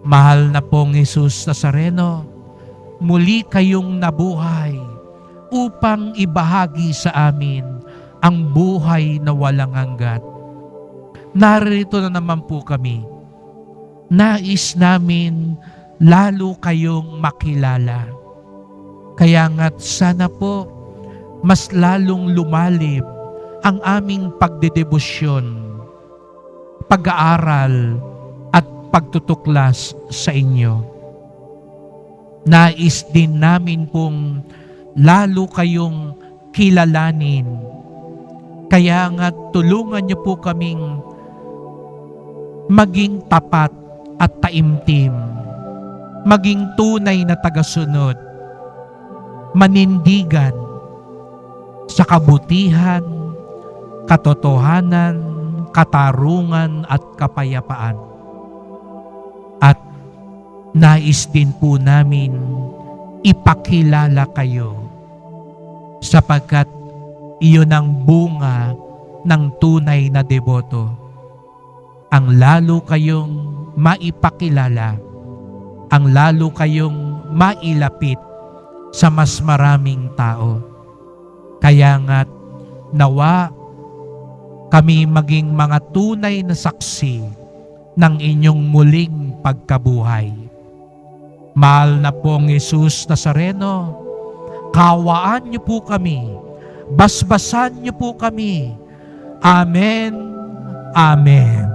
Mahal na pong Jesus Nazareno, muli kayong nabuhay upang ibahagi sa amin ang buhay na walang hanggat. Narito na naman po kami. Nais namin lalo kayong makilala. Kaya nga't sana po mas lalong lumalim ang aming pagdedebosyon, pag-aaral pagtutuklas sa inyo. Nais din namin pong lalo kayong kilalanin. Kaya nga tulungan niyo po kaming maging tapat at taimtim, maging tunay na tagasunod, manindigan sa kabutihan, katotohanan, katarungan at kapayapaan. Nais din po namin ipakilala kayo sapagkat iyon ang bunga ng tunay na deboto. Ang lalo kayong maipakilala, ang lalo kayong mailapit sa mas maraming tao. Kaya nga nawa kami maging mga tunay na saksi ng inyong muling pagkabuhay. Mahal na pong Jesus Nazareno, kawaan niyo po kami, basbasan niyo po kami. Amen. Amen.